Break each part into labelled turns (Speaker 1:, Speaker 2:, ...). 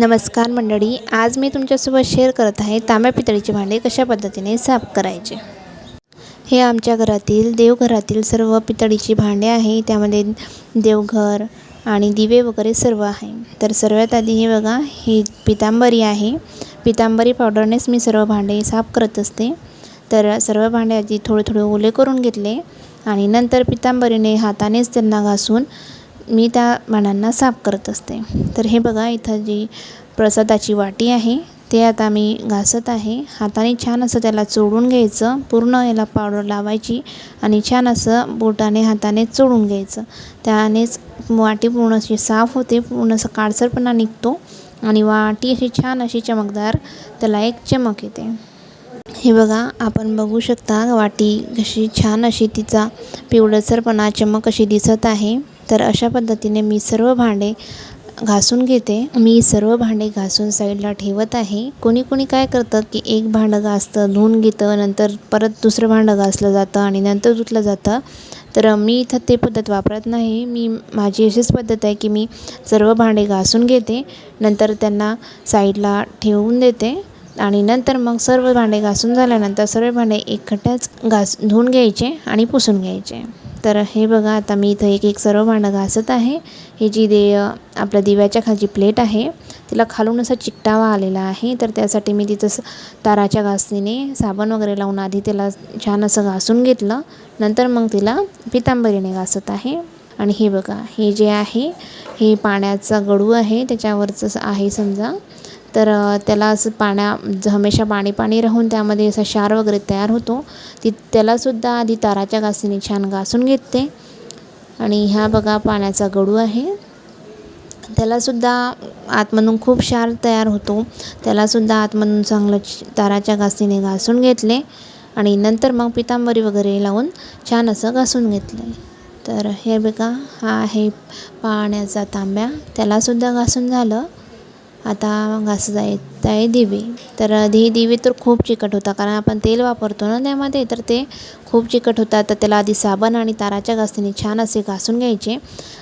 Speaker 1: नमस्कार मंडळी आज मी तुमच्यासोबत शेअर करत आहे तांब्या पितळीचे भांडे कशा पद्धतीने साफ करायचे? हे आमच्या घरातील देवघरातील सर्व पितळीची भांडे आहे त्यामध्ये देवघर आणि दिवे वगैरे सर्व आहे. तर सर्वात आधी हे बघा ही पितांबरी आहे. पितांबरी पावडरनेच मी सर्व भांडे साफ करत असते. तर सर्व भांडे आधी थोडे थोडे ओले करून घेतले आणि नंतर पितांबरीने हातानेच त्यांना घासून मी त्या भांड्यांना साफ करत असते. तर हे बघा इथं जी प्रसादाची वाटी आहे ते आता मी घासत आहे. हाताने छान असं त्याला चोडून घ्यायचं पूर्ण याला पावडर लावायची आणि छान असं बोटाने हाताने चोडून घ्यायचं. त्यानेच वाटी पूर्ण अशी साफ होते पूर्ण असं काळसरपणा निघतो आणि वाटी अशी छान अशी चमकदार त्याला एक चमक येते. हे बघा आपण बघू शकता वाटी कशी छान अशी तिचा पिवळसरपणा चमक अशी दिसत आहे. तर अशा पद्धतीने मी सर्व भांडे घासून घेते. मी सर्व भांडे घासून साईडला ठेवत आहे. कोणी कोणी काय करतं की एक भांडं घासतं धुवून घेतं नंतर परत दुसरं भांडं घासलं जातं आणि नंतर धुतलं जातं. तर मी इथं ते पद्धत वापरत नाही. मी माझी अशीच पद्धत आहे की मी सर्व भांडे घासून घेते. नंतर त्यांना साईडला ठेवून देते आणि नंतर मग सर्व भांडे घासून झाल्यानंतर सर्व भांडे एकखट्याच घास धुवून घ्यायचे आणि पुसून घ्यायचे. तर हे बघा आता मी इथं एक एक सर्व भांडं घासत आहे. ही जी दे आपल्या दिव्याच्या खालची प्लेट आहे तिला खालून असा चिकटावा आलेला आहे. तर त्यासाठी मी तिथं ताराच्या घासणीने साबण वगैरे लावून आधी त्याला छान असं घासून घेतलं. नंतर मग तिला पितांबरीने घासत आहे. आणि हे बघा हे जे आहे हे पाण्याचा गडू आहे त्याच्यावरचं आहे समजा. तर त्याला असं पाण्या हमेशा पाणी पाणी राहून त्यामध्ये असा क्षार वगैरे तयार होतो. ती त्यालासुद्धा आधी ताराच्या घासीने छान घासून घेते. आणि ह्या बघा पाण्याचा गडू आहे. त्यालासुद्धा आतमधून खूप क्षार तयार होतो. त्यालासुद्धा आतमधून चांगलं ताराच्या घासीने घासून घेतले. आणि नंतर मग पितांबरी वगैरे लावून छान असं घासून घेतले. तर हे बघा हा आहे पाण्याचा तांब्या. त्यालासुद्धा घासून झालं. आता घासत आहे आहे दिवे. तर हे दिवे तर खूप चिकट होता कारण आपण तेल वापरतो ना त्यामध्ये तर ते खूप चिकट होतात तर त्याला आधी साबण आणि ताराच्या घासणीने छान असे घासून घ्यायचे.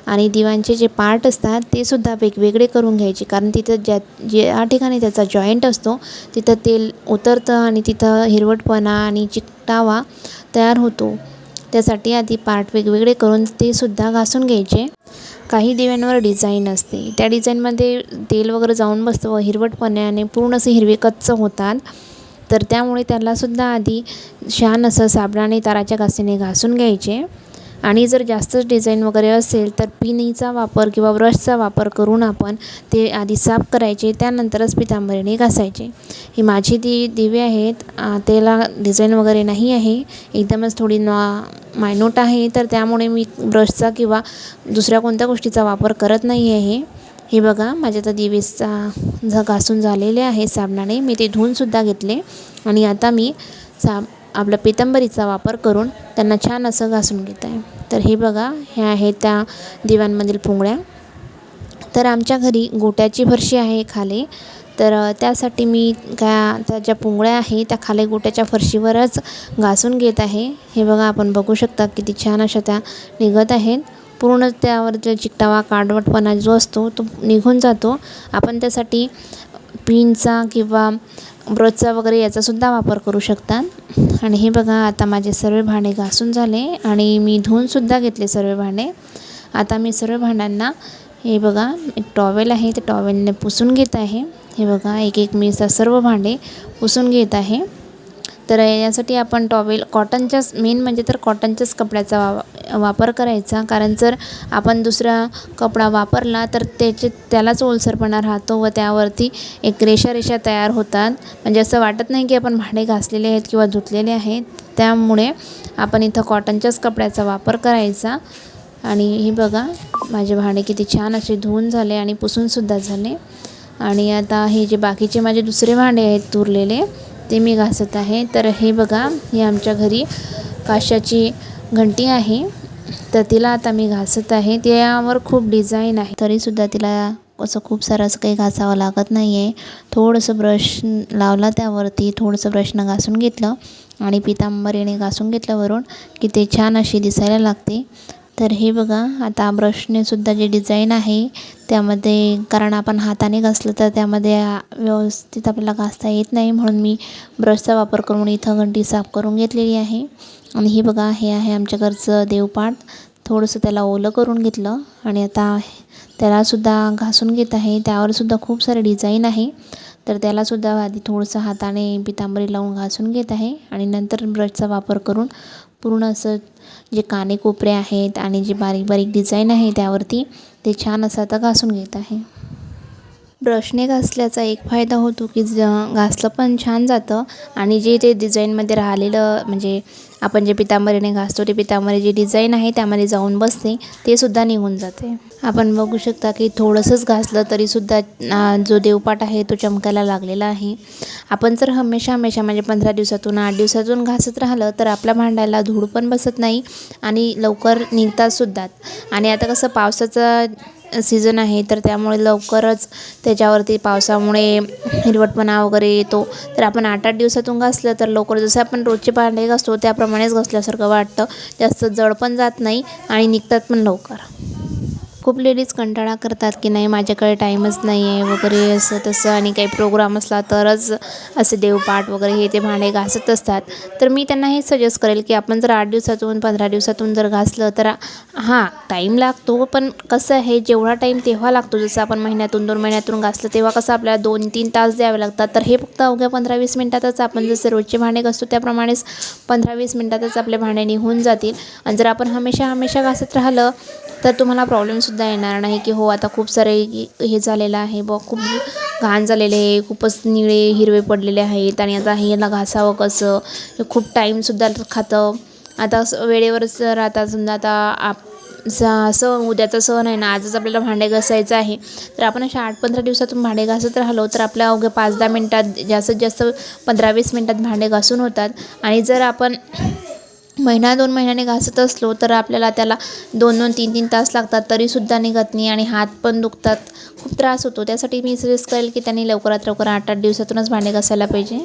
Speaker 1: आणि दिवांचे जे पार्ट असतात ते सुद्धा वेगवेगळे करून घ्यायचे. कारण तिथं ज्या ज्या ठिकाणी त्याचा जॉईंट असतो तिथं तेल उतरतं आणि तिथं हिरवटपणा आणि चिकटावा तयार होतो. त्यासाठी आधी पार्ट वेगवेगळे करून ते सुद्धा घासून घ्यायचे. काही दिव्यांवर डिझाईन असते. त्या डिझाईनमध्ये तेल वगैरे जाऊन बसतं व हिरवटपणाने पूर्ण असे हिरवे कच्च होतात. तर त्यामुळे त्यालासुद्धा आधी छान असं साबणाने ताराच्या घासीने घासून घ्यायचे. आणि जर जास्तच डिझाईन वगैरे असेल तर पिनीचा वापर किंवा ब्रशचा वापर करून आपण ते आधी साफ करायचे. त्यानंतरच पितांबरीने घासायचे. ही माझी ती दिवे आहेत त्याला डिझाईन वगैरे नाही आहे. एकदमच थोडी नॉ मायनोट आहे तर त्यामुळे मी ब्रशचा किंवा दुसऱ्या कोणत्या गोष्टीचा वापर करत नाही आहे. हे बघा माझ्या तर दिवेचा झ घासून झालेले आहे साबणाने. मी ते धुवूनसुद्धा घेतले. आणि आता मी साब आपला पितंबरीचा वापर करून त्यांना छान असं घासून घेत आहे. तर हे बघा हे आहे त्या दिव्यांमधील पुंगळ्या तर आमच्या घरी गोट्याची फरशी आहे खाली. तर त्यासाठी मी का त्या ज्या पुंगळ्या आहे त्या खाली गोट्याच्या फरशीवरच घासून घेत आहे. हे बघा आपण बघू शकता किती छान अशा त्या निघत आहेत. पूर्ण त्यावर जो चिकटावा काडवटपणा जो असतो तो निघून जातो. आपण त्यासाठी पिनचा किंवा ब्रशचा वगैरे याचासुद्धा वापर करू शकतात आणि हे बघा आता माझे सर्व भांडे घासून झाले आणि मी धुवूनसुद्धा घेतले सर्व भांडे. आता मी सर्व भांड्यांना हे बघा एक टॉवेल आहे ते टॉवेलने पुसून घेत आहे. हे बघा एक एक मी सर्व भांडे पुसून घेत आहे. तर यासाठी आपण टॉवेल कॉटनच्याच मेन म्हणजे तर कॉटनच्याच कपड्याचा वा वापर करायचा. कारण जर आपण दुसरा कपडा वापरला तर त्याचे त्यालाच ओलसरपणा राहतो व त्यावरती एक रेषा रेषा तयार होतात. म्हणजे असं वाटत नाही की आपण भांडे घासलेले आहेत किंवा धुतलेले आहेत. त्यामुळे आपण इथं कॉटनच्याच कपड्याचा वापर करायचा. आणि हे बघा माझे भांडे किती छान असे धुवून झाले आणि पुसूनसुद्धा झाले. आणि आता हे जे बाकीचे माझे दुसरे भांडे आहेत तुरलेले ते मी घासत आहे. तर हे बघा ही आमच्या घरी काशाची घंटी आहे. तर तिला आता मी घासत आहे. त्यावर खूप डिझाईन आहे. तरीसुद्धा तिला असं खूप सारं असं काही घासावं लागत नाही आहे थोडंसं ब्रश लावला त्यावरती थोडंसं ब्रशनं घासून घेतलं आणि पितांबरीने घासून घेतल्यावरून की ते छान अशी दिसायला लागते. तर हे बघा आता ब्रशने सुद्धा जे डिझाईन आहे त्यामध्ये कारण आपण हाताने घासलं तर त्यामध्ये व्यवस्थित आपल्याला घासता येत नाही म्हणून मी ब्रशचा वापर करून इथं घंटी साफ करून घेतलेली आहे. आणि ही बघा हे आहे आमच्या घरचं देवपाट. थोडंसं त्याला ओलं करून घेतलं आणि आता त्यालासुद्धा घासून घेत आहे. त्यावरसुद्धा खूप सारे डिझाईन आहे. तर त्यालासुद्धा आधी थोडंसं हाताने पितांबरी लावून घासून घेत आहे. आणि नंतर ब्रशचा वापर करून पूर्ण असं जे कानेकोपरे आहेत आणि जे बारीक बारीक डिझाईन आहे त्यावरती ते छान असं आता घासून घेत आहे. ब्रशने घासल्याचा एक फायदा होतो की ज घासलं पण छान जातं आणि जे ते डिझाईनमध्ये राहिलेलं म्हणजे आपण जे पितांबरीने घासतो ते पितांबरी जी डिझाईन आहे त्यामध्ये जाऊन बसते ते सुद्धा निघून जाते. आपण बघू शकता की थोडंसंच घासलं तरीसुद्धा जो देवपाट आहे तो चमकायला लागलेला आहे. आपण जर हमेशा हमेशा म्हणजे पंधरा दिवसातून आठ दिवसातून घासत राहिलं तर आपल्या भांड्याला धूळ पण बसत नाही आणि लवकर निघतातसुद्धा आणि आता कसं पावसाचं सीझन आहे तर त्यामुळे लवकरच त्याच्यावरती पावसामुळे हिरवटपणा वगैरे येतो. तर आपण आठ आठ दिवसातून घासलं तर लवकर जसं आपण रोजचे भांडे घासतो त्याप्रमाणेच घासल्यासारखं वाटतं. जास्त जड पण जात नाही आणि निघतात पण लवकर. खूप लेडीज कंटाळा करतात की नाही माझ्याकडे टाईमच नाही आहे वगैरे असं तसं आणि काही प्रोग्राम असला तरच असे देवपाठ वगैरे हे ते भांडे घासत असतात. तर मी त्यांना हे सजेस्ट करेल की आपण जर आठ दिवसातून पंधरा दिवसातून जर घासलं तर हां टाईम लागतो पण कसं आहे जेवढा टाईम तेव्हा लागतो जसं आपण महिन्यातून दोन महिन्यातून घासलं तेव्हा कसं आपल्याला दोन तीन तास द्यावे लागतात. तर हे फक्त अवघ्या पंधरा वीस मिनटातच आपण जसे रोजचे भांडे घासतो त्याप्रमाणेच पंधरा वीस मिनटातच आपले भांडे निघून जातील. आणि जर आपण हमेशा हमेशा घासत राहिलं तर तुम्हाला प्रॉब्लेमसुद्धा येणार नाही की हो आता खूप सारे हे झालेलं आहे ब खूप घाण झालेले आहे खूपच निळे हिरवे पडलेले आहेत आणि आता हे याला घासावं कसं? हे खूप टाईमसुद्धा खातं. आता वेळेवरच जर आता समजा आता आप सण उद्याचा सण आहे ना आजच आपल्याला भांडे घासायचं आहे. तर आपण अशा आठ पंधरा दिवसातून भांडे घासत राहिलो तर आपल्या अवघ्या पाच दहा मिनटात जास्तीत जास्त पंधरा वीस मिनटात भांडे घासून होतात. आणि जर आपण महिना दोन महिन्याने घासत असलो तर आपल्याला त्याला दोन दोन तीन तीन तास लागतात तरीसुद्धा निघत नाही आणि हात पण दुखतात. खूप त्रास होतो. त्यासाठी मी सजेस्ट करेल की त्यांनी लवकरात लवकर आठ आठ दिवसातूनच भांडे घासायला पाहिजे.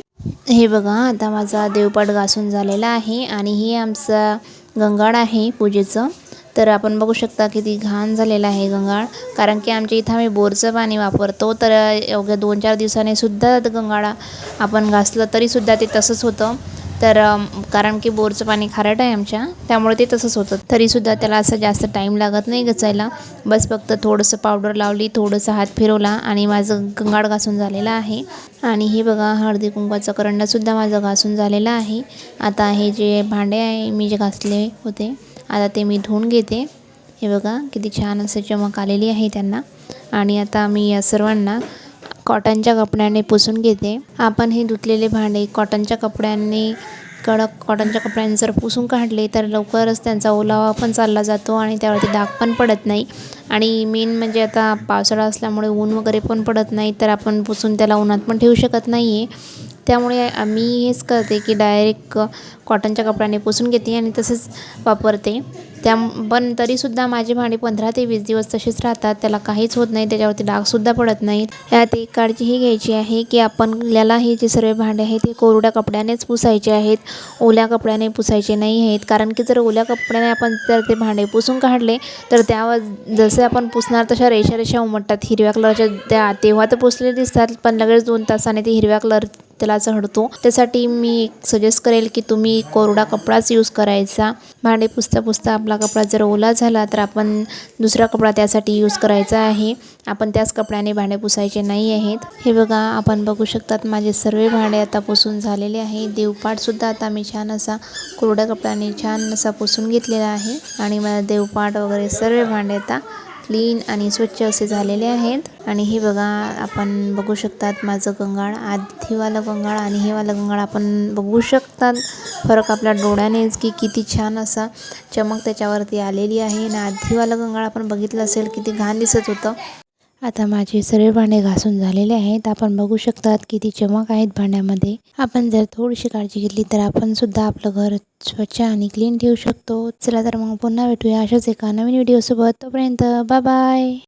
Speaker 1: हे बघा आता माझा देवपाट घासून झालेला आहे आणि हे आमचा गंगाळ आहे पूजेचं. तर आपण बघू शकता की ती घाण झालेलं आहे गंगाळ. कारण की आमच्या इथं आम्ही बोरचं पाणी वापरतो. तर अवघ्या दोन चार दिवसाने सुद्धा गंगाळा आपण घासलं तरीसुद्धा ते तसंच होतं. तर कारण की बोरचं पाणी खारट आहे आमच्या त्यामुळे ते तसंच होतं. तरीसुद्धा त्याला असं जास्त टाईम लागत नाही गचायला बस फक्त थोडंसं पावडर लावली थोडंसं हात फिरवला आणि माझं गंगाड घासून झालेलं आहे. आणि हे बघा हळदी कुंकवाचा करंडासुद्धा माझं घासून झालेला आहे. आता हे जे भांडे आहे मी जे घासले होते आता ते मी धुवून घेते. हे बघा किती छान असं चमक आलेली आहे त्यांना. आणि आता मी या सर्वांना कॉटनच्या कपड्याने पुसून घेते. आपण हे धुतलेले भांडे कॉटनच्या कपड्यांनी कडक कॉटनच्या कपड्यांनी जर पुसून काढले तर लवकरच त्यांचा ओलावा पण चालला जातो आणि त्यावरती डाग पण पडत नाही. आणि मेन म्हणजे आता पावसाळा असल्यामुळे ऊन वगैरे पण पडत नाही तर आपण पुसून त्याला उन्हात पण ठेवू शकत नाही आहे त्यामुळे मी हेच करते की डायरेक्ट कॉटनच्या कपड्याने पुसून घेते आणि तसंच वापरते. त्या पण तरीसुद्धा माझी भांडी पंधरा ते वीस दिवस तशीच राहतात. त्याला काहीच होत नाही. त्याच्यावरती डागसुद्धा पडत नाहीत. यात एक काळजी ही घ्यायची आहे की आपण याला हे जे सर्व भांडे आहेत ते कोरड्या कपड्यानेच पुसायचे आहेत ओल्या कपड्याने पुसायचे नाही आहेत. कारण की जर ओल्या कपड्याने आपण जर ते भांडे पुसून काढले तर त्यावर जसे आपण पुसणार तशा रेषा रेषा उमटतात. हिरव्या कलरच्या त्या तेव्हा तर पुसले दिसतात पण लगेच दोन तासाने ते हिरव्या कलर त्याला चढतो त्यासाठी मी सजेस्ट करेल की तुम्ही कोरडा कपडाच यूज करायचा. भांडे पुसता पुसता आपला कपडा जर ओला झाला तर आपण दुसरा कपडा त्यासाठी यूज करायचा आहे. आपण त्याच कपड्याने भांडे पुसायचे नाही आहेत. हे बघा आपण बघू शकतात माझे सर्व भांडे आता पुसून झालेले आहे. देवपाटसुद्धा आता मी छान असा कोरड्या कपड्याने छान असा पुसून घेतलेला आहे. आणि मला देवपाट वगैरे सर्व भांडे आता क्लीन आणि स्वच्छ असे झालेले आहेत. आणि हे बघा आपण बघू शकतात माझं गंगाळ आधीवालं गंगाळ आणि हेवालं गंगाळ आपण बघू शकतात. फरक आपल्या डोळ्यानेच की किती छान असा चमक त्याच्यावरती आलेली आहे. आणि आधीवालं गंगाळ आपण बघितलं असेल किती घाण दिसत होतं. आता माझे सर्व भांडे घासून झालेले आहेत. आपण बघू शकतात किती चमक आहेत भांड्यामध्ये. आपण जर थोडीशी काळजी घेतली तर आपण सुद्धा आपलं घर स्वच्छ आणि क्लीन ठेवू शकतो. चला तर मग पुन्हा भेटूया अशाच एका नवीन व्हिडिओसोबत तोपर्यंत बाय बाय